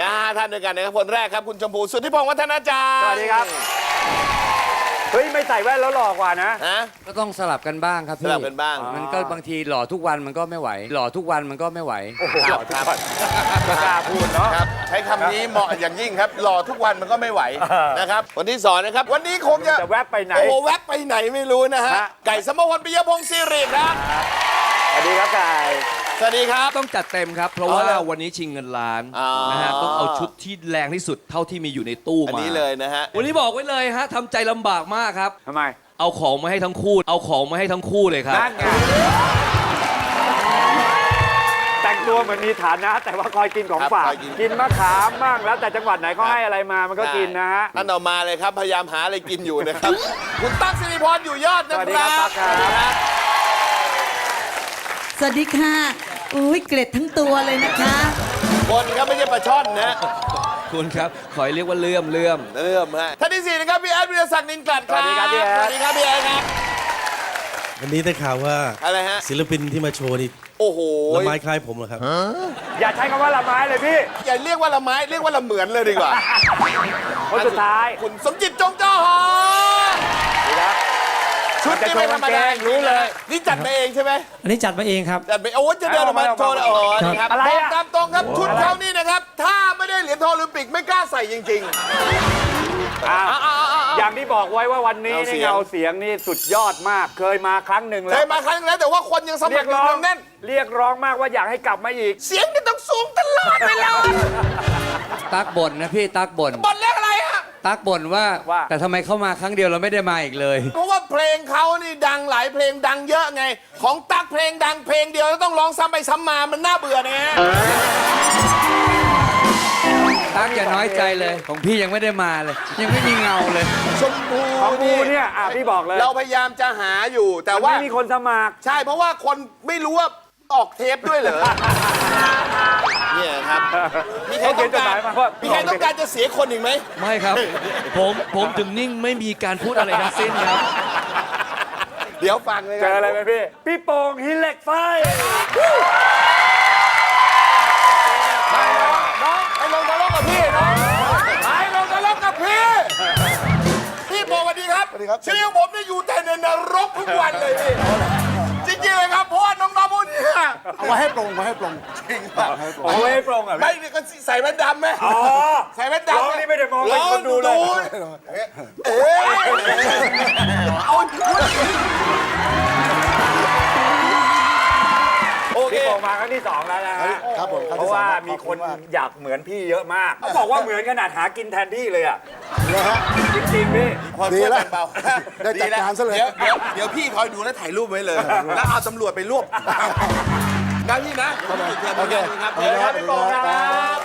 นะฮะท่านด้วยกันนะครับคนแรกครับคุณชมพูสุทธิพงศ์วัฒนาจารย์สวัสดีครับ เฮ้ย ไม่ใส่แว่นแล้วหล่อกว่านะ ฮะ ก็ต้องสลับกันบ้างครับพี่สลับกันบ้าง มันก็บางทีหล่อทุกวันมันก็ไม่ไหว หล่อทุกวันมันก็ไม่ไหว โอ้โหคหรัล่บอทุกคนไม่กล้าพูดเนาะ ครับใช้คำนี้เหมาะอย่างยิ่งครับ หล่อทุกวันมันก็ไม่ไหวเออ นะครับคนที่สองนะครับ วันนี้คงจะจะแวบไปไหน โอ้โหแวบไปไหนไม่รู้นะฮะฮะ ไก่สมพลปิยพงศ์สิริครับ สวัสดีครับกาย สวัสดีครับ ต้องจัดเต็มครับ เพราะอ๋อว่าเหรอวันนี้ชิงเงินล้านอ๋อ นะฮะต้องเอาชุดที่แรงที่สุดเท่าที่มีอยู่ในตู้อันมานี้เลยนะฮะ วันนี้บอกไว้เลยฮะทำใจลำบากมากครับ ทำไม เอาของมาให้ทั้งคู่ เอาของมาให้ทั้งคู่เลยครับนั่นไง แต่งตัวเหมือนมีฐานะ แต่ว่าคอยกินของครับฝากคอยกิน กินมะขามบ้างแล้วแต่จังหวัดไหนเขาให้อะไรมามันก็กินนะฮะ ท่านออกมาเลยครับ พยายามหาอะไรกินอยู่นะครับ คุณตั๊กสิริพรอยู่ยอดนะสวัสดีคครัรับบตั๊กครับ สวัสดีค่ะ อุ้ยเกล็ดทั้งตัวเลยนะคะ คนครับไม่ใช่ปลาช่อนนะคุณครับ ขอให้เรียกว่าเลื่อมเลื่อม เริ่มฮะท่านที่สี่นะครับพี่แอดวิรศักดิ์นินกลัดครับสวัสดีครับพี่แอด สวัสดีครับพี่แอดครับ วันนี้ได้ข่าวว่าอะไรฮะ ศิลปินที่มาโชว์นี่โอ้โห ละไม้คล้ายผมเหรอครับ อย่าใช้คำว่าละไม้เลยพี่อย่าเรียกว่าละไม้เรียกว่าละเหมือนเลยดีกว่าคนสุดท้าย คุณสมจิตจงเจ้าหอดีครับ ชุดนี้ไม่ธรรมดามันจะโชว์กางเกงรู้เลย นี่จัดมาเองใช่ไหมอันนี้จัดมาเองครับจัดไปโอ้ยจะเดินออกมาเอามาโชว์เลยเอาโอ้มาโหนี่ครับอะไรบอะอกตามตรงครับชุดเขานี่นะครับ ถ้าไม่ได้เหรียญทองโอลิมปิกไม่กล้าใส่จริงอะๆอ่าๆๆๆอย่างที่บอกไว้ว่าวันนี้เงาเสีนี่ยงเงาเสียงนี่สุดยอดมาก เคยมาครั้งหนึ่งเคแล้ยวมาครั้งแล้วแต่ว่าคนยังสมัเรีคยรกอยู่ร้องเนืองแน่นเรียกร้องมากว่าอยากให้กลับมาอีก เสียงนี่ต้องสูงตลอดเวลาตักบ่นนะพี่ตักบ่นบอลเรียกอะไรฮะ ตักบ่นว่า ว่า แต่ทำไมเข้ามาครั้งเดียวเราไม่ได้มาอีกเลย เพราะว่าเพลงเขานี่ดังหลายเพลงดังเยอะไง ของตั๊กเพลงดังเพลงเดียวแล้วต้องร้องซ้ำไปซ้ำมามันน่าเบื่อนะฮะตักอย่าน้อยใจเลย ของพี่ยังไม่ได้มาเลย ยังไม่มีเงาเลย ชมพูของกูเนี่ยอะพี่บอกเลยเราพยายามจะหาอยู่แต่ว่า ไม่มีคนสมัคร ใช่เพราะว่าคนไม่รู้ว่าออกเทปด้วยเหรอ เนี่ยครับ มีใครต้องการเขาเขียนจดหมายมาว่ามีใครต้องการจะเสียคนอีกไหม ไม่ครับ ผมผมถึงนิ่งไม่มีการพูดอะไรทั้งสิ้นครับ เดี๋ยวฟังเลยเจออะไรไหมพี่ พี่โป่งหินเหล็กไฟไปน้องไปลงนรกกับพี่น้องไปลงนรกกับพี่ พี่บอกสวัสดีครับ ชีวิตของผมเนี่ยอยู่แต่ในนรกทุกวันเลยพี่ เอาไว้ให้ปรงไว้ให้ปรงจริงป่ะโอ้ยโปร่งอะไม่นี่ก็ใส่แว่นดำไหมอ๋อใส่แว่นดำร้องนี่ไม่ได้มองเป็นคนดูเลยเอ๊ะเอาโอเคพี่โป่งมาครั้งที่สองแล้วนะฮะครับผมคบเพราะว่าที่สองมีคนขอบณกอยากเหมือนพี่เยอะมากเขาบอกว่าเหมือนขนาดหากินแทนที่เลยอะนะฮะจริงๆพี่พอดีช่วยแล้วแบ่งเบาได้จัดการซะเลยดี๋วดี๋วเดี๋ยวพี่คอยดูแล้วถ่ายรูปไว้เลย แล้วเอาตำรวจไปรวบ นะพี่นะโอเคครับเดี๋ยวครับพี่โป่งครับครับ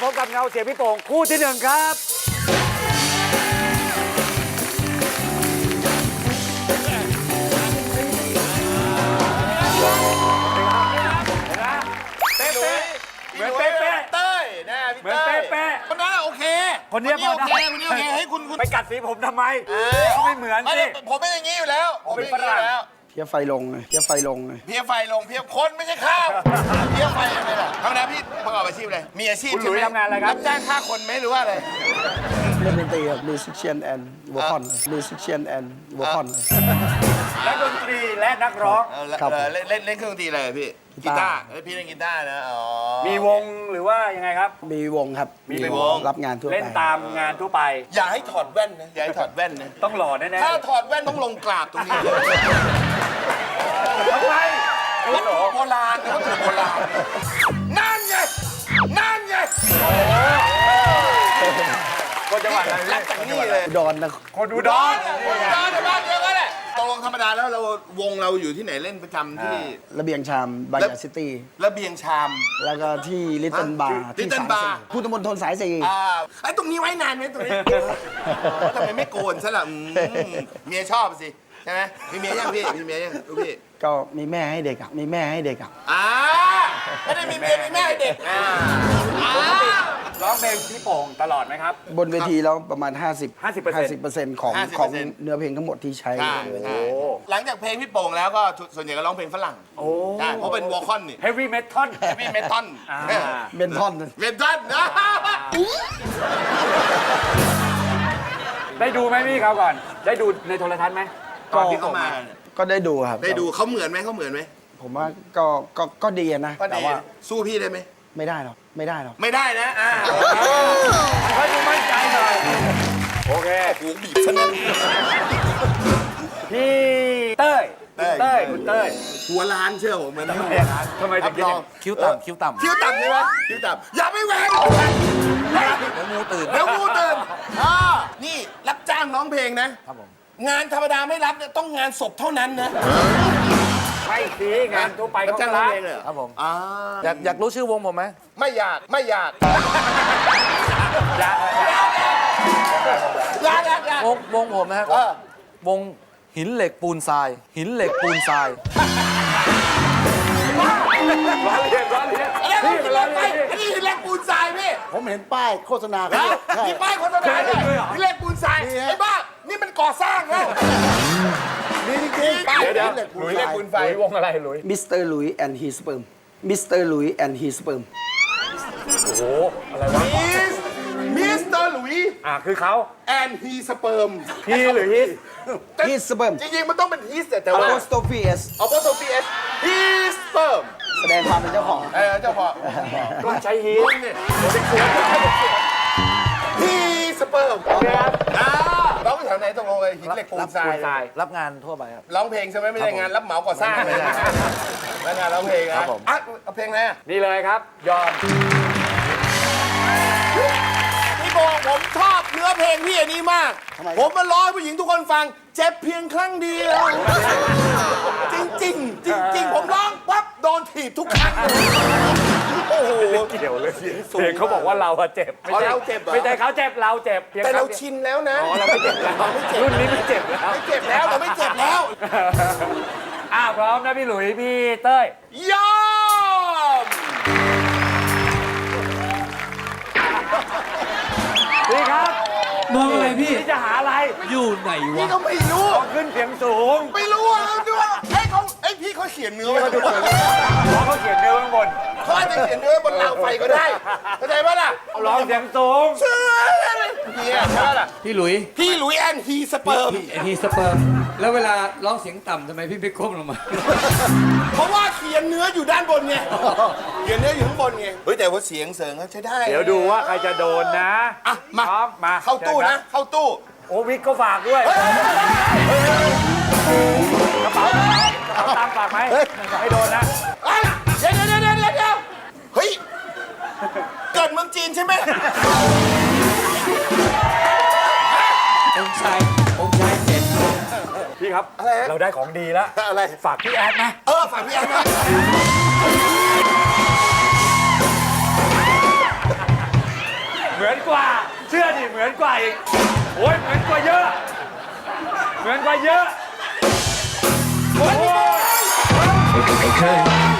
พบกับเงาเสียงพี่โป่งคู่ที่หนึ่งครับเป๊ะๆเหมือนเป๊ะเต้ยนะพี่เหมือนเต้ยเป๊ะๆคนนั้นอะโอเค คนเนี้ยโอเคพอได้คนนี้โอเคให้คุณคุณๆไปกัดสีผมทำไมเออเขาไม่เหมือนไม่สิผมเป็นอย่างนี้อยู่แล้วผมเป็นอย่างนี้อยู่แล้ว เพี้ยไฟลงเลยเพี้ยไฟลงเลยเพียไฟลงเพียคนไม่ใช่ข้าวเพียไฟอะไรล่ะธรรมดาพี่ประกอบอาชีพอะไรมีอาชีพคุณหลุยใช่หมทำงานอะไรครับจ้างค่าคนไหมหรือว่าอะไรเล่นดนตรีครับมิวสิชเชียนแอนด์วอลคอนเลยมิวสิชเชียนแอนด์วอลคอนเลยนักดนตรีและนักร้องเออแล้วครับเออเล่นเล่นเล่นเครื่องดนตรีอะไรพี่กีกีตาร์ตาร์เอ้ยพี่เล่นกีตาร์นะอ๋อมีวงหรือว่ายังไงครับ มีวงครับมีวงรับงานทั่วไปเล่นตามงานทั่วไป อย่าให้ถอดแว่นนะอย่าให้ถอดแว่นนะต้องหล่อแน่ๆถ้าถอดแว่นต้องลงกราบตรงนี้เลย ทำไมวัตถุโบราณนะวัตถุโบราณ นั่นไง นั่นไงคนจังหวัดอะไรรักจากนี่เลยอุดอนนะคนอุดรคนอุดรในบ้านเดียวกันแหละตกลงธรรมดาแล้วเราวงเราอยู่ที่ไหนเล่นประจำที่ระเบียงชามบายาซิตี้ระเบียงชาม แล้วก็ที่ลิตเติ้ลบาร์ Little ที่สาย Bar สี่พุทธมณฑลสายสี่อ่าไอ้ตรงนี้ไว้นานไหมตรงนี้ทำไมไม่โกนซะล่ะอืมเมียชอบสิ ใช่ไหมมีเมียยังพี่มีเมียยังลูกพี่ก็มีแม่ให้เด็กอะมีแม่ให้เด็กอะอ่าไม่ได้มีเมียมีแม่ให้เด็กอ่าอ่าร้องเพลงพี่โป่งตลอดไหมครับ บนเวทีแล้วประมาณ 50 50% 50%ของ50%ของเนื้อเพลงทั้งหมดที่ใช้ใช่ใช่หลังจากเพลงพี่โป่งแล้วก็ส่วนใหญ่ก็ร้องเพลงฝรั่งใช่เพราะเป็นวอลคอนนี่เฮฟวี่เมทัลพี่เมทัลเบนทอนเมทัลนะได้ดูไหมพี่เขาก่อน ได้ดูในโทรทัศน์ไหม ก็ที่เข้าเขามามาก็ได้ดูครับได้ดูเขาเหมือนไหมเขาเหมือนไหมผมว่าก็ก็ก็ดีนะก็แต่ดีว่าสู้พี่ได้ไหมไม่ได้หรอกไม่ได้หรอก ไม่ได้นะอ่าเขาดูมั่นใจหน่อยโอเคโอ้โหบีบซะนั่นพี่เต้ยเต้ย เต้ยคุณเต้ยหัวล้านเชื่อผมเหมือนทำไมถึงคิดอย่างนั้นคิ้วต่ำคิ้วต่ำคิ้วต่ำใช่ไหมคิ้วต่ำอย่าไปแหวกเดี๋ยวงูตื่น เดี๋ยวงูตื่นอ่านี่รับจ้างร้องเพลงนะครับผม งานธรรมดาไม่รับเนี่ยต้องงานศพเท่านั้นนะ ไม่สิงานทั่วไปรับเขาจ้างก็ร้องรับเพลงเลยเหรอครับผมอ่าอยากอยากรู้ชื่อวงผมไหมไม่อยากไม่อยากอย่าอยากอยากอยากวงวงผมนะครับเออวงหินเหล็กปูนทราย หินเหล็กปูนทราย ร้อนเรียนร้อนเรียนอันนี้พี่มันมันเล็ร้อกนไปเรียนอันนี้หินเหล็กปูนทรายพี่ผมเห็นป้ายโฆษณานะมีป้ายโฆษณาด้วยหินเหล็กปูนทรายไอ้บ้า นี่มันก่อสร้างแล้วนี่จริงป้ายเดี๋ยวเดี๋ยวหลุยเหล็กปูนไฟหลุยวงอะไรหลุยมิสเตอร์ลุยแอนด์ฮีสเปิร์มมิสเตอร์ลุยแอนด์ฮีสเปิร์มมิสมิสเตอร์หลุยอะคือเขาแอนฮีสเปิร์มพี่หรือฮิสฮีสเปิร์มจริงๆมันต้องเป็นฮีสแต่อว่าโปสโตฟีเอสเอาโปรโตพีเอสฮีสเปิร์มแสดงความเป็นเจ้าของเออเจ้าพ่อต้องใช้ฮิสเนี่ยฮีสเปิร์มอ่าร้อง อยู่แถวไหนตกลงเลยหินเหล็กปูนทรายทรายรับงานทั่วไปครับ ร้องเพลงใช่ไหมไม่ใช่งานรับเหมาก่อสร้างไม่ใช่แล้วงานร้องเพลงนะครับผม อะเอาเพลงอะไรอะนี่เลยครับ ยอม พี่บอกผมชอบเนื้อเพลงพี่อันนี้มาก ผมมาร้องให้ผู้หญิงทุกคนฟัง เจ็บเพียงครั้งเดียว จริงจริงๆจริง ๆ ผมร้องปั๊บโดนถีบทุกครั้งเลย โอ้โห เกี่ยวเลยเพลงเขาบอกว่าเราอะเจ็บไม่อ๋อใช่เราเจ็บเหรอ ไม่ใช่เขาเจ็บเราเจ็บพียงแต่เราคงดียวชินแล้วนะอ๋อเราไม่เจ็บแล้วรุ่นนี้ไม่เจ็บแล้วไม่เจ็บแล้วเราไม่เจ็บแล้วอ้าวพร้อมนะพี่หลุยพี่เต้ยยอมพี่ครับมองอะไรพี่ พี่จะหาอะไรอยู่ไหนพี่วะก็ไม่รู้ ขึ้นเสียงสูงไม่รู้อะดูว่าไอ้ยเขาไอ้ยพี่เขาเขียนเนื้อไว้เพราะเขาเขียนเนื้อข้างบน เขาอาจจะเขียนเนื้อบนรางไฟก็ได้เข้าใจปะล่ะร้องเสียงสูงเชื่อเนี่ยใช่ปะล่ะพี่หลุยพี่หลุยแอนฮีสเปิร์มพี่ฮีสเปิร์มแล้วเวลาร้องเสียงต่ำทำไมพี่ไม่ก้มลงมา เพราะว่าเขียนเนื้ออยู่ด้านบนไงเขียนเนื้ออยู่ข้างบนไงเฮ้ยแต่ว่าเสียงเสริงเขาใช้ได้เดี๋ยวดูว่าใครจะโดนนะอะมาพร้อมมาเข้าตู้นะ เข้าตู้โอ้วิกก็ฝากด้วยกระเป๋าเอาตังค์ฝากไหมไม่โดนนะ เฮ้ย เกิดเมืองจีนใช่ไหมองค์ชายองค์ชายเจ็ดพี่ครับ อะไรฮะ เราได้ของดีแล้ว อะไร ฝากพี่แอดนะ เออฝากพี่แอนนะเหมือนกว่า เชื่อดิเหมือนกว่าอีกโอ้ยเหมือนกว่าเยอะ เหมือนกว่าเยอะโอ้โห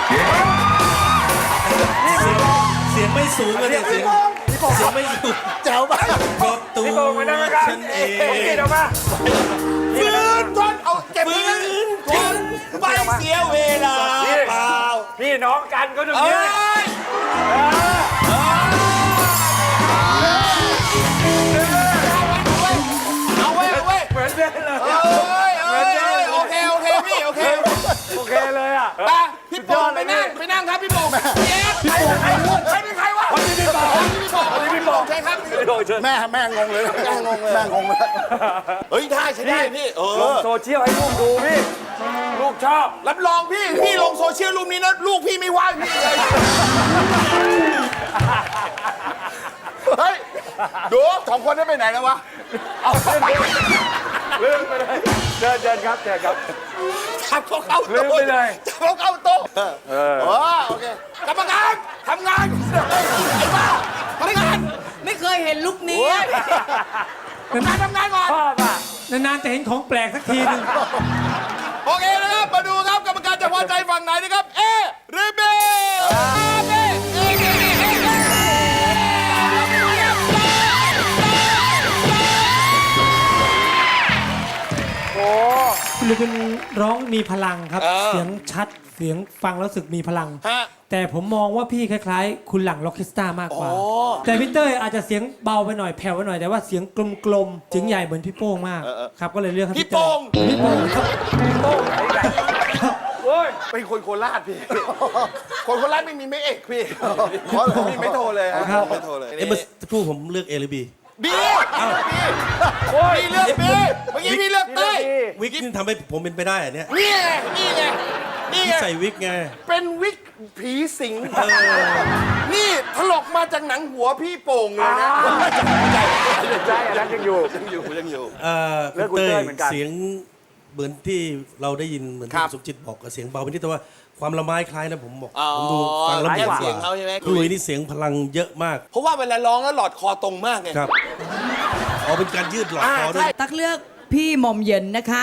เสีย งไม่สูงอะเนี่ยเสียงเสียงไม่สูงเจ้าบ้าก็ตัวพี่โป่งไปนั่งกันฉันเอโอเคงเดี๋ยวมาฟื้นทนเอาเก็บฟื้นทนไปเสียเวลาเปล่าพี่น้องกันก็ตรงเอ้นี้ยเอาเว้ยเอาเว้ยเหมือนเดิมเลยเอ้ยเอ้ยเอ้ยโอเคโอเคพี่โอเค โอเคเลยอะไปพี่โป่งไปนั่งไปนั่งครับพี่โป่งเอ๊ะใครใครใครเป็นใครวะคนนี้พี่โป่งคนนี้พี่โป่งคนนี้พี่โป่งใช่ครับไม่โดนเชิญแม่แม่งงเลยแม่งงเลยแม่งงเลยเฮ้ยได้ใช่ได้พี่เอลงอโซเชียลให้ลูกดูพี่ลูกชอบรับรองพี่พี่ลงโซเชียลรูปนี้นะลูกพี่ไม่ว่าพี่เลยเฮ้ยดูสองคนนั้นไปไหนแล้ววะเอา ลืมไปเลยเดินเดินครับเดินครับ จับเขาเข้าลืโต๊ะมไปเลย จับเขาเข้าโต๊ะเออโอเคกรรมการทำงานไอ้บ้าพนักงานไม่เคยเห็นลุคนี้โอ้ยทำงานทำงานก่อน ชอบอะนานๆจะเห็นของแปลกสักทีหนึง โอเคนะครับ มาดูครับ กรรมการจะพอใจฝั่งไหนนะครับ เอหรือบีเอเอเอเอเอเอ คุณร้องมีพลังครับ เออ เสียงชัดเสียงฟังแล้วรู้สึกมีพลัง ฮะ แต่ผมมองว่าพี่คล้ายๆ คุณหลังล็อกคิสตามากกว่าโอ้แต่พี่เต้ยอาจจะเสียงเบาไปหน่อยแผ่วไปหน่อยแต่ว่าเสียงกลมๆเสียงใหญ่เหมือนพี่โป้งมากครับก็เลยเลือกให้พี่พี่เต้โป่ยงพี่โป้งครับโอ้ยเป็นคนโคราชพี่ คนโคราชไม่มีไม่เอกพี่มีไม่โทรเลยฮะไม่โทรเลยเอ้เมื่อสักครู่ผมเลือกเอหรือบี บีบีพี่เลือกบีเมื่อกี้พี่เลือกเต้ยวิกนี่ทำให้ผมเป็นไปได้อะเนี่ยนี่ไงนี่ไงนี่ไงที่ใส่วิกไง เป็นวิกผีสิงนี่ถลกมาจากหนังหัวพี่โป่งเลยนะใช่อันนั้นยังอยู่ยังอยู่ยังอยู่ เอ่อเลือกคุณเต้ยเหมือนกัน เสียงเหมือนที่เราได้ยินเหมือนครัที่บสมจิตบอกกับเสียงเบาไปนิดแต่ว่าความละไม้คล้ายนะผมบอกอ๋อผมดูฟังแล้วคล้ายเสียงเสียงเขาใช่ไหม คุณหลุยนี่เสียงพลังเยอะมาก เพราะว่าเวลาร้องแล้วหลอดคอตรงมากไงครับ อ๋อเป็นการยืดหลอดอ่าคอด้วใช่ยตักเลือกพี่หม่อมเย็นนะคะ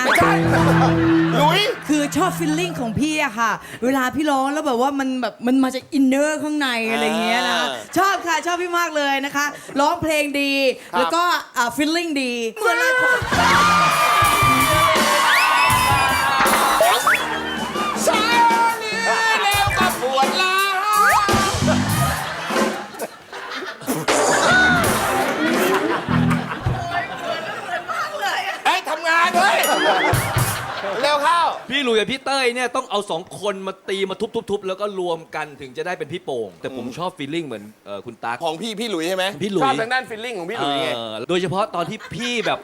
หลุย คือชอบฟีลลิ่งของพี่อะค่ะ เวลาพี่ร้องแล้วแบบว่ามันแบบมันมาจากอินเนอร์ข้างในอะไรเงี้ยนะอ่าชอบค่ะชอบพี่มากเลยนะคะ ร้องเพลงดี แล้วก็อ่าฟีลลิ่งดีเหมือนเลย หลุยกับพี่เต้ยเนี่ยต้องเอาสองคนมาตีมาทุบๆๆ แล้วก็รวมกันถึงจะได้เป็นพี่โป่ง แต่ผมชอบฟีลลิ่งเหมือนเอ่อคุณตั๊ก ของพี่พี่หลุยใช่ไหมพี่หลุย ชอบทางด้านฟิลลิ่งของพี่หลุยไง เอ่อโดยเฉพาะตอนที่พี่แบบ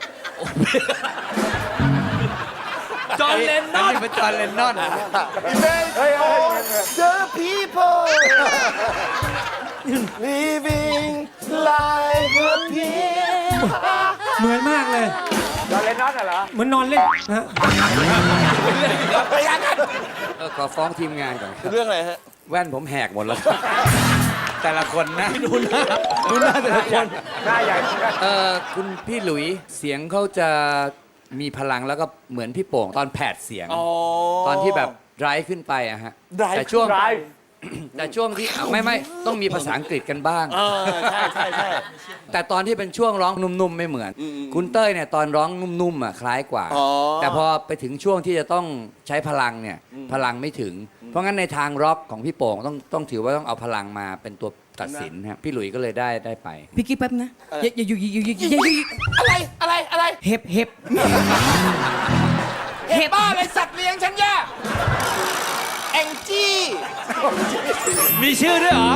จอห์นเลนนนั่นอนนี่เป็นจอห์นเลนนอนเฮ้ย The people living like a pig เหมือนมากเลย จอร์เลนนอนน่ะเหรอเหมือนนอนเล่นนะฮะไปยังไงเออขอฟ้องทีมงานก่อนครับเรื่องอะไรฮะ แว่นผมแหกหมดแล้วแต่ละคนนะดูหน้าดูหน้าแต่ละคนหน้าใหญ่เออคุณพี่หลุยเสียงเขาจะมีพลังแล้วก็เหมือนพี่โป่งตอนแผดเสียง ตอนที่แบบไร้ขึ้นไปอะฮะ drive แต่ช่วงร้าย แต่ช่วงที่อะไม่ไม่ต้องมีภาษาอังกฤษกันบ้าง เออใช่ใช่ใช่ แต่ตอนที่เป็นช่วงร้องนุ่มๆไม่เหมือนคุณเต้ยเนี่ยตอนร้องนุ่มๆอะคล้ายกว่า อ๋อแต่พอไปถึงช่วงที่จะต้องใช้พลังเนี่ยพลังไม่ถึง เพราะงั้นในทางร็อกของพี่โป่งต้องต้องถือว่าต้องเอาพลังมาเป็นตัวตัดสินครับพี่หลุยส์ก็เลยได้ได้ไป พี่กิ๊บแป๊บนะอย่าอย่าอยู่อย่าอยู่อย่าอยู่อย่าอยู่อะไรอะไรอะไรเห็บเห็บเห็บบ้าอะไรสัตว์เลี้ยงฉันย่า แองจี้มีชื่อด้วยเหรอ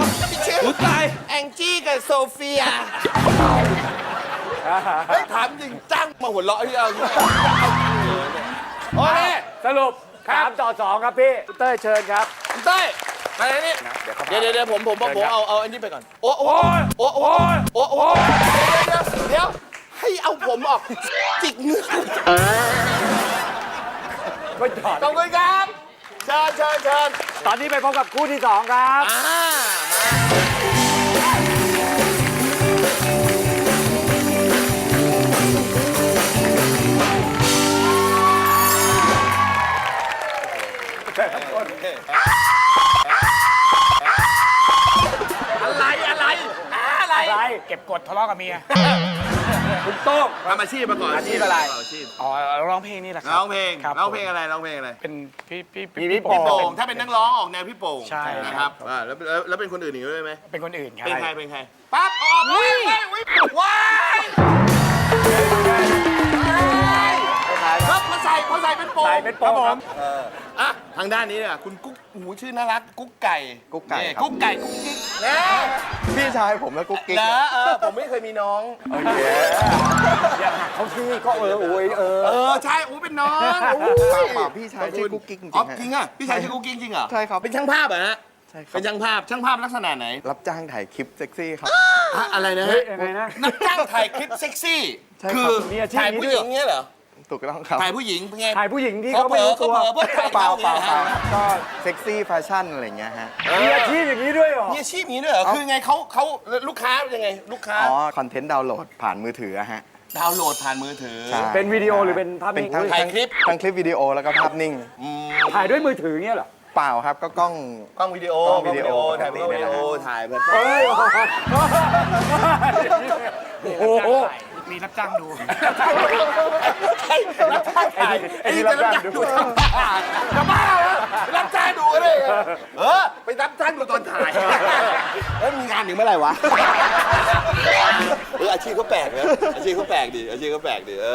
ชื่ออุ้ยตาย แองจี้กับโซเฟียเฮ้ยถามจริงจ้างมาหัวเราะที่เอาโอเคสรุปสามต่อสองครับพี่เต้ยเชิญครับคุณเต้ยมาเลยนี่เดี๋ยวเดี๋ยวเดี๋ยวผมผมผมผมเอาเอาอันนี้ไปก่อน โอ้โอ้โอ้โอ้โอ้โอ้เดี๋ยวเดี๋ยวให้เอาผมออกจิกเนื้อไม่ถอดขอบคุณครับ เชิญเชิญเชิญตอนนี้ไปพบกับคู่ที่สองครับ อ่าอะ ก็บกดทะเลาะกับเมีย คุณโต้งทำอาชีพมาก่อนอาชีพอะไรอาชีพอ๋อร้องเพลงนี่แหละครับร้องเพลงครับร้องเพลงอะไรร้องเพลงอะไร เป็นพี่พี่พี่พี่โป่โป่งงถ้าเป็นนักร้องออกแนวพี่โป่งใช่นะครับอ่าแล้วแล้วแล้วเป็นคนอื่นอีกด้วยไหมเป็นคนอื่นครับเป็นใครเป็นใครปั๊บออกว้ายว้ายว้ายครับมา ใส่พอใส่เป็นโป่งใส่เป็นโป่ง ครับอะทางด้านนี้เนี่ยคุณกุ๊กหูชื่อน่ารักกุ๊กไก่กุ๊กไก่นี่ครับ กุ๊กไก่กุ๊กกิ๊กนะพี่ชายผมและกุ๊กกิ๊กนะเออผมไม่เคยมีน้องอย่าหักเขาที่ก็เออโอ้ยเออ เออใช่โอ้เป็นน้องโอ้ยเปล่าเปล่าพี่ชายชื่อกุ๊กกิ๊กจริงๆอ๋อฮะจริงอะพี่ชายชื่อกุ๊กกิ๊กจริงเหรอใช่ครับเป็นช่างภาพเหรอฮะใช่ครัเป็บนช่างภาพช่างภาพลักษณะไหนรับจ้างถ่ายคลิปเซ็กซี่ครับ อะอะไรนะเฮ้ฮะยยังไงนะ นักจ้างถ่ายคลิปเซ็กซี่ ใช่ครับ คือมีอาชีพถ่ายนี้ผู้ด้วยหญิงเงี้ยเหรอ ถูกต้องครับถ่ายผู้หญิงเป็นไง ถ่ายผู้หญิงที่เขาเขาเผลไม่อรู้เขาตัวเผลอเพื่อถ่ายเปล่าเขาเปล่านี่ยเปล่าก็เซ็กซี่แฟชั่นอะไรอย่างเงี้ยฮะ มีอาชีพอย่างนี้ด้วยเหรอ มีอาชีพนี้ด้วยเหรอคือไงเขาเขาลูกค้าเป็นยังไง ลูกค้าอ๋อ คอนเทนต์ดาวน์โหลดผ่านมือถืออะฮะดาวน์โหลดผ่านมือถือ ใช่เป็นวิดีโอหรือเป็นภาพเป็นนิ่ง ทั้งถ่ายคลิป ทั้งคลิปวิดีโอแล้วก็ภาพนิ่งอืมถ่ายด้วยมือถือเงี้ยเหรอ เปล่าครับก็กล้อง กล้องวิดีโอกล้องวิดีโอ ถ่ายวิดีโอถ่ายแบบเฮ้ย โอ้โห มีรับจ้างดูรับจ้างถ่ายไอ้นี่รับจ้างดูจะบ้าเหรอรับจ้างดูก็ได้ไงเออไปรับจ้างดูตอนถ่ายแล้วมีงานถึงเมื่อไหร่วะ เอออาชีพเขาแปลกนะอาชีพเขาแปลกดีอาชีพเขาแปลกดีเอ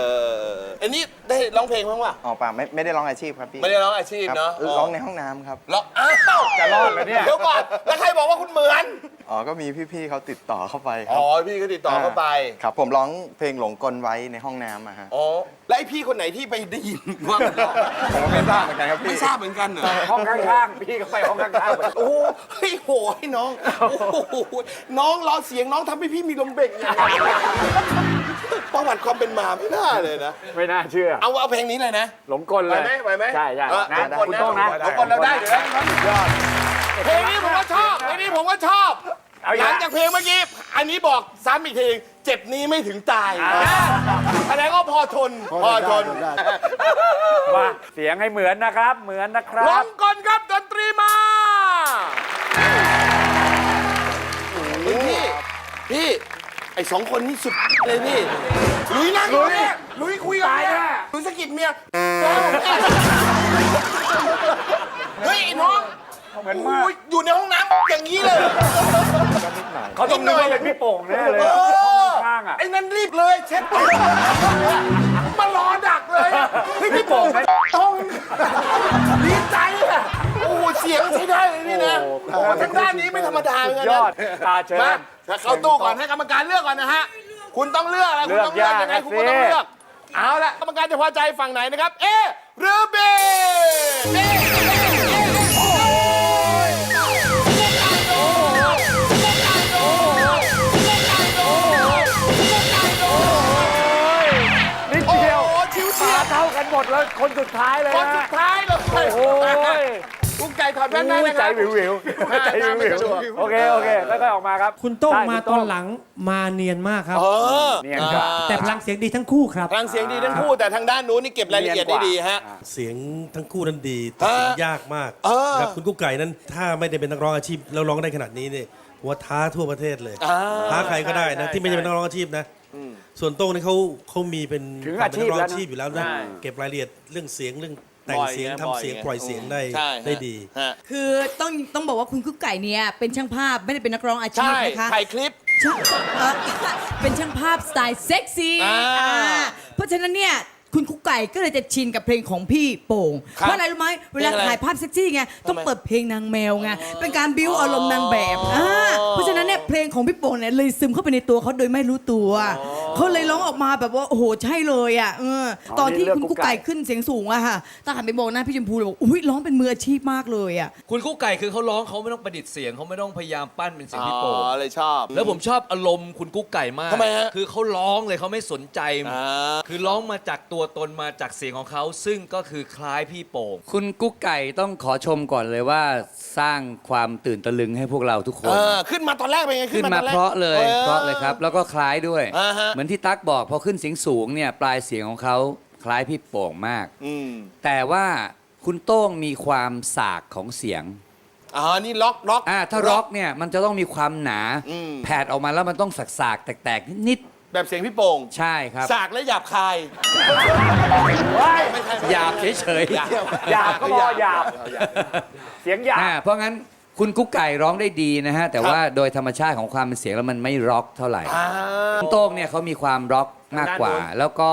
ออันนี้ได้ร้องเพลงบ้างวะอ๋อป่าไม่ไม่ได้ร้องอาชีพครับพี่ไม่ได้ร้องอาชีพเนาะร้องในห้องน้ำครับ ร้องอ้าวจะรอดเหรอเนี่ย เดี๋ยวก่อนแล้วใครบอกว่าคุณเหมือน อ๋อก็มีพี่ๆเขาติดต่อเข้าไปคอ๋อพี่ก็ติดต่อเข้าไป ครับ ผมร้องเพลงหลงกลไว้ในห้องน้ำอะฮะอ๋อแล้วไอ้พี่คนไหนที่ไปได้ยินว่ามันร้องผมก็ไม่ทราบเหมือนกันครับไม่พี่ทราบเหมือนกันเหรอ ห้องข้างๆ พี่ก็ไปห้องข้างๆไปโอ้โหเฮ้ยโหยน้อง โอ้โหน้องรอเสียงน้องทำให้พี่มีลมเบ่งอย่างนี้ประวัติความเป็นมาไม่น่าเลยนะ ไม่น่าเชื่อ เอาเอาเพลงนี้เลยนะ หลงกลไหวเลยไหมไหวไหมใช่ใช่เออนะหลงกลคุณนะต้องนะหลงกลเราได้เดี๋ยวนะเพลงนี้ผมก็ชอบเพลงนี้ผมก็ชอบ เอาอีกหแล้วลังจากเพลงเมื่อกี้ อันนี้บอกซ้ำอีกทีเจ็บนี้ไม่ถึงตายแสดงว่าพอทน พอทนมาเสียงให้เหมือนนะครับ เหมือนนะครัร้อบ งก่อนครับดนตรีมาเฮ้ยพี่ พี่ ไอสองคนนี้สุดเลยพี่ลุยนั่งอยู่เนี่ยลุยคุยกับเมียลุยสะกิดเมียเฮ้ยไอ้น้องเหมือนมากโยอยู่ในห้องน้ำอย่างนี้เลยเขาต้องนึกว่าเป็นพี่โป่งแน่เลยเออะอข้างๆอะไอ้นั่นรีบเลยเช็ดตัวมารอดักเลยเฮ้ยพี่โป่งต้องดีใจอะ โอ้โหเสียงใช้ได้เลยนี่นะโอ้โอ้โหโหทางด้านนี้ไม่ธรรมดาเหมือนกันยนะอดอาเชิญ มาถ้าเข้าตู้ก่อนให้กรรมการเลือกก่อนนะฮะ คุณต้องเลือกอะไรคุณต้องเลือกเลือกยากยังไงนะคุณก็ต้องสิ เลือก เอาละกรรมการจะพอใจฝั่งไหนนะครับ เอหรือบีเอเอโอ้โหนิดเดียวโอ้โหชิวเฉียมาดเท่ากันหมดแล้วคนสุดท้ายเลยคนสุนะดท้ายเลย โอ้โหกุ๊กไก่ถอดแว่นได้อุ้ไหมยคใจรับวิววิวใจวิววิวโอเคโอเคค่อยๆออกมาครับคุณโต้งใช่มาคุณตอนหลังมาเนียนมากครับ เออเนียนครับ แต่พลังเสียงดีทั้งคู่ครับ พลังเสียงดีทั้งคู่แต่ทางด้านนู้นนี่เก็บรายละเอียดได้ดีฮะ เสียงทั้งคู่นั้นดีตัดเสียงยากมากเออ ครับคุณกุ๊กไก่นั้นถ้าไม่ได้เป็นนักร้องอาชีพแล้วร้องได้ขนาดนี้เนี่ยผมว่าท้าทั่วประเทศเลยอ่าท้าใครก็ได้นะใช่ที่ไม่ใช่เป็นนักร้องอาชีพนะส่วนโต้งนี่เขาเขามีเป็นถึงควมเป็นนักร้องอาอาชีชีพพแล้อยู่วนะแล้วนะใช่เก็บรายละเอียดเรื่องเสียงเรื่อง แต่งบ่อยเสียงไงทำเสียงบ่อยไงปล่อยเสียงได้ใช่ได้ดี ฮะคือต้องต้องบอกว่าคุณกุ๊กไก่เนี่ยเป็นช่างภาพไม่ได้เป็นนักร้องอาชีใช่พนะคะ ถ่ายคลิป ช่างเอ่อเป็นช่างภาพสไตล์เซ็กซี่อ่า อ่าเพราะฉะนั้นเนี่ย คุณกุ๊กไก่ก็เลยจะชินกับเพลงของพี่โป่งครับเพราะอะไรรู้ไหมเวลาเพลงอะไรถ่ายภาพเซ็กซี่ไงต้องทำไมเปิดเพลงนางแมวไงเป็นการบิ้วอารมณ์นางแบบอ่าเพราะฉะนั้นเนี่ยเพลงของพี่โป่งเนี่ยเลยซึมเข้าไปในตัวเขาโดยไม่รู้ตัวเขาเลยร้องออกมาแบบว่าโอ้โหใช่เลยอะเออตอนที่นี่เลือกคุณกุ๊กกุ๊กไก่ไก่ขึ้นเสียงสูงอะค่ะตาหันไปมองหน้าพี่ชมพูเลยบอกอุ้ยร้องเป็นมืออาชีพมากเลยอะ คุณกุ๊กไก่คือเขาร้องเขาไม่ต้องประดิษฐ์เสียงเขาไม่ต้องพยายามปั้นเป็นเสียงพี่โป่งอ๋อเลยชอบ แล้วผมชอบอารมณ์คุณกุ๊กไก่มากทำไมฮะคือเขาร้องเลยเขาไม่สนใจ อ่า คือร้องมาจากตัวตนมาจากเสียงของเขา ซึ่งก็คือคล้ายพี่โป่ง คุณกุ๊กไก่ต้องขอชมก่อนเลยว่า สร้างความตื่นตะลึงให้พวกเราทุกคน เออขึ้นมาตอนแรกเป็นไงขึ้นตมาอนแกเพราะเลยออ เพราะเลยครับ แล้วก็คล้ายด้วย อ่าฮะ เหมือนที่ตั๊กบอกพอขึ้นเสียงสูงเนี่ยปลายเสียงของเขาคล้ายพี่โป่งมาก อืมแต่ว่าคุณโต้งมีความสากของเสียงอ๋อนี่ล็อกล็อก อ่าถ้าร็อกเนี่ยมันจะต้องมีความหนาอืม แผดออกมาแล้วมันต้องสากๆแตกๆนิด แบบเสียงพี่โป่งๆใช่ครับ สากและหยาบคายหยาบเฉยหยาบหยาบก็พอหยาบ เสียงหยาบ อ่าเพราะงั้นคุณกุ๊กไก่ร้องได้ดีนะฮะ แต่ว่าโดยธรรมชาติของความเป็นเสียงแล้วมันไม่ร็อกเท่าไหร่อ่าคุณโต้งเนี่ยเขามีความร็อกมากกว่าด้านนู้นแล้วก็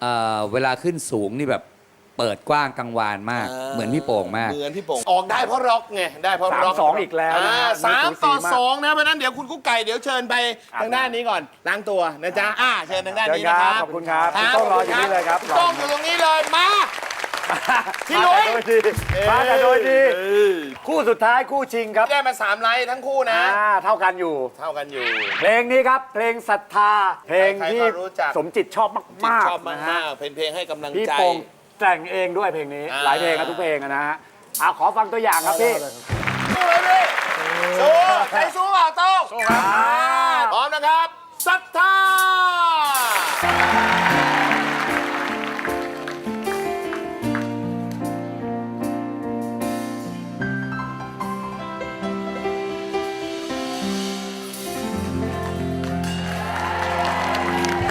เอ่อเวลาขึ้นสูงนี่แบบ เปิดกว้างกังวานมาก เหมือนพี่โป่งมาก เหมือนพี่โป่งออกได้เพราะร็อกไงได้เพราะร็อกสามสองอีกแล้วนะาฮะสามไม่สูต่อสีมากสองนะเพราะฉะนั้นเดี๋ยวคุณกุ๊กไก่เดี๋ยวเชิญไปทางด้านนี้ก่อนล้างตัวนะจ๊ะอ่าเชิญทางด้านนี้นะคเชิญครัรับบขอบคุณครับคุณโต้งรออยู่นี่เลยครับณโต้งอยู่ตรงนี้เลยมาพี่หลุมายแต่โดยดีมาแต่โดยดีคู่สุดท้ายคู่ชิงครับได้มาสามไลท์ทั้งคู่นะ อ่าเท่ากันอยู่ เท่ากันอยู่ เพลงนี้ครับ เพลงศรัทธา เพลงที่ใครๆก็รู้จัก สมจิตชอบจิตมากชอบๆมานะฮะกๆเป็นเพลงให้กำลังพี่ใจ โป่ง แต่งเองด้วยเพลงนี้อ่าหลายเพลงครับทุกเพลงอะนะฮะอะขอฟังตัวอย่างครับพี่ สู้เลยพี่สู้ใครสู้เปล่าโต้งสู้ครับ พร้อมนะครับศรัทธา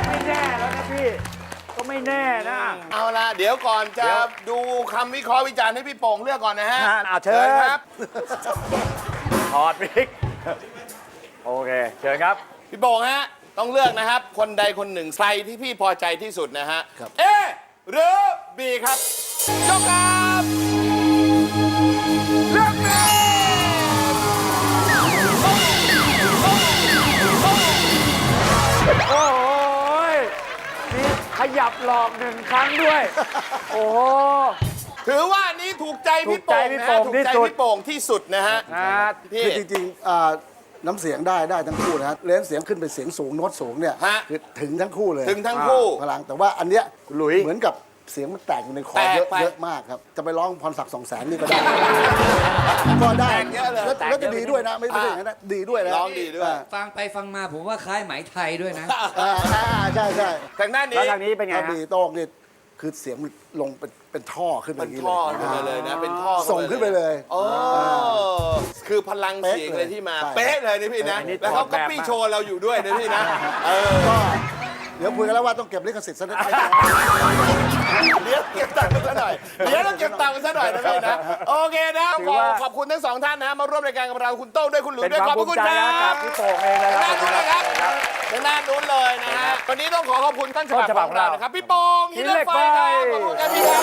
ไม่แน่ไม่แน่นะเอา ละเดี๋ยวก่อนจะดูคำวิเคราะห์วิจารณ์ให้พี่โป่งเลือกก่อนนะฮะอะอะเชิญ ครับ ถอดวิกโอเค เชิญครับ พี่โป่งฮะ ต้องเลือกนะครับ คนใดคนหนึ่งใครที่พี่พอใจที่สุดนะฮะเอหรือบีครับยกครับ เลือกบีโอ้ ยับหลอกหนึ่งครั้งด้วย โอ้โห ถือว่าอันนี้ถูกใจพี่โป่งนะฮะถูถูกกใจใจพี่พี่โป่โป่งง ที่สุดนะฮะ นะพี่ คือจริงๆอ่าน้ำเสียงได้ได้ทั้งคู่นะฮะเลนส์เสียงขึ้นเป็นเสียงสูงโน้ตสูงเนี่ยฮะคือถึงทั้งคู่เลยถึงทั้งคู่พลังแต่ว่าอันเนี้ยหลุย เหมือนกับ เสียงมันแตกอยู่ในคอแตกเยอะไปเยอะมากครับ จะไปร้องพรศักดิ์สองแสนนี่ก็ได้ ก็ได้แตกเยอะเลยแล้วแตกเยอะแล้วจะดีด้วยนะไม่ไม่ใช่อย่างนั้นนะดีด้วยนะร้องดีด้วยอ่าฟังไปฟังมาผมว่าคล้ายไหมไทยด้วยนะ อ่าอ่าใช่ใช่ทางด้านแล้วนี้ทางนี้เป็นไงถ้าฮะ ดีโต้งนี่คือเสียงมันลงเป็นเป็นท่อขึ้นไปเป็อนย่างนี้ท่อเลยขึ้นไปเลยนะ เป็นท่อส่งขึ้นไปเลยโอ้คือพลังเสียงเลยที่มาใช่เป๊ะเลยนะพี่นะอันนี้แล้วเขาถอดแบก็บปี้มาโชว์เราอยู่ด้วยนะพี่นะ เออ ก็เดี๋ยวคุยกันแล้วว่าต้องเก็บลิขสิทธิ์ซะนิดนึงเดี๋ยวเก็บตังค์กันซะหน่อย เดี๋ยวต้องเก็บตังค์กันซะหน่อยนะพี่นะ โอเคนะถืขออว่าขอบคุณทั้งสองท่านนะ มาร่วมรายการกับเราคุณโต้งด้วยคุณหลุยเป็นด้วยคขวาอมบภูคุณมิใจครันะกับบพี่โป่งเองนะครับขอบคุณนะคครัรับบ ทางด้านนู้นเลยนะฮะวันนี้ต้องขอขอบคุณต้นฉบับต้นฉบัขบองเราเรานะครับพี่โป่งหินเหล็กไฟครับขอบคุณครับพี่ครับ